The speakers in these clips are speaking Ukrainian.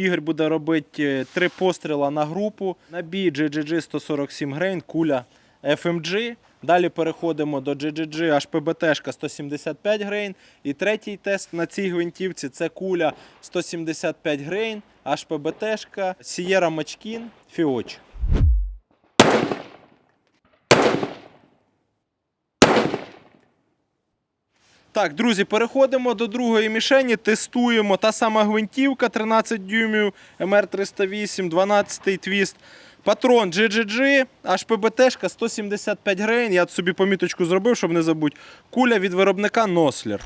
Ігор буде робити е, три постріла на групу. Набій GGG 147 грейн, куля FMG. Далі переходимо до GGG HPBT 175 грейн. І третій тест на цій гвинтівці це куля 175 грейн, HPBT, Sierra Machkin, Фіоч. Так, друзі, переходимо до другої мішені. Тестуємо та сама гвинтівка 13 дюймів МР308, 12-й твіст. Патрон GGG, HPBT 175 гривень. Я собі поміточку зробив, щоб не забути. Куля від виробника Нослер.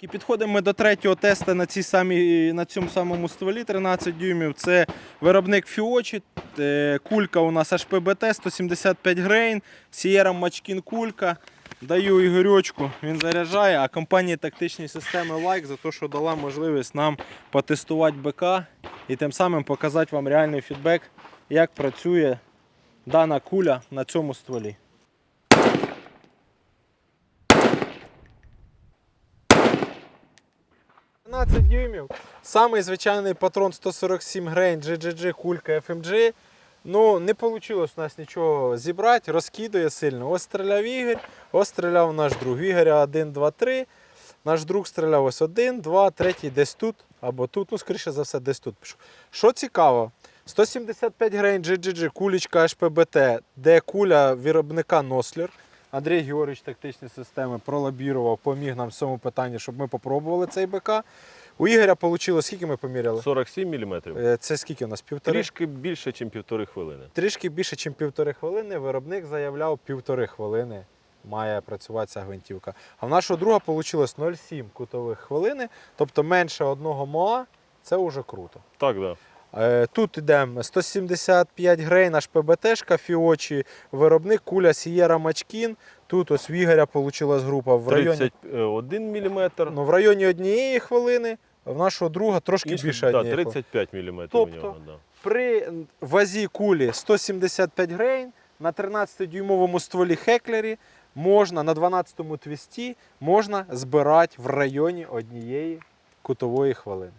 І підходимо ми до третього тесту на, цій самій, на цьому самому стволі 13 дюймів. Це виробник Фіочі. Е, Кулька у нас HPBT 175 грейн, Sierra Machkin кулька. Даю Ігорючку, він заряджає, а компанії тактичні системи лайк за те, що дала можливість нам потестувати БК і тим самим показати вам реальний фідбек, як працює дана куля на цьому стволі. – 12 дюймів. Самий звичайний патрон 147 грейн GGG кулька FMG. Ну, не вийшло у нас нічого зібрати, розкидує сильно. Ось стріляв Ігор, ось стріляв наш друг. Ігоря 1, 2, 3. Наш друг стріляв ось 1, 2, 3, десь тут або тут. Ну, скоріше за все, десь тут пішов. Що цікаво, 175 грейн GGG, кулечка HPBT, де куля виробника Нослер. Андрій Георгійович тактичні системи пролобірував, поміг нам в цьому питанні, щоб ми попробували цей БК. У Ігоря вийшло, скільки ми поміряли? 47 мм. Е, Це скільки у нас? Півтори? Трішки більше, ніж півтори хвилини. Трішки більше, ніж півтори хвилини. Виробник заявляв півтори хвилини. Має працювати ця гвинтівка. А в нашого друга вийшло 0,7 кутових хвилини, тобто менше одного МОА. Це вже круто. Так, да. Е, Тут йдемо 175 грейн аж ПБТшка, фіочі, виробник куля Sierra Machkin. Тут ось в Ігоря вийшла група в районі, 31 мм. ну, в районі однієї хвилини, а в нашого друга трошки більше да, 35 мм Тобто, у нього. Да. При вазі кулі 175 грейн на 13-дюймовому стволі Хеклері можна на 12-му твісті можна збирати в районі однієї кутової хвилини.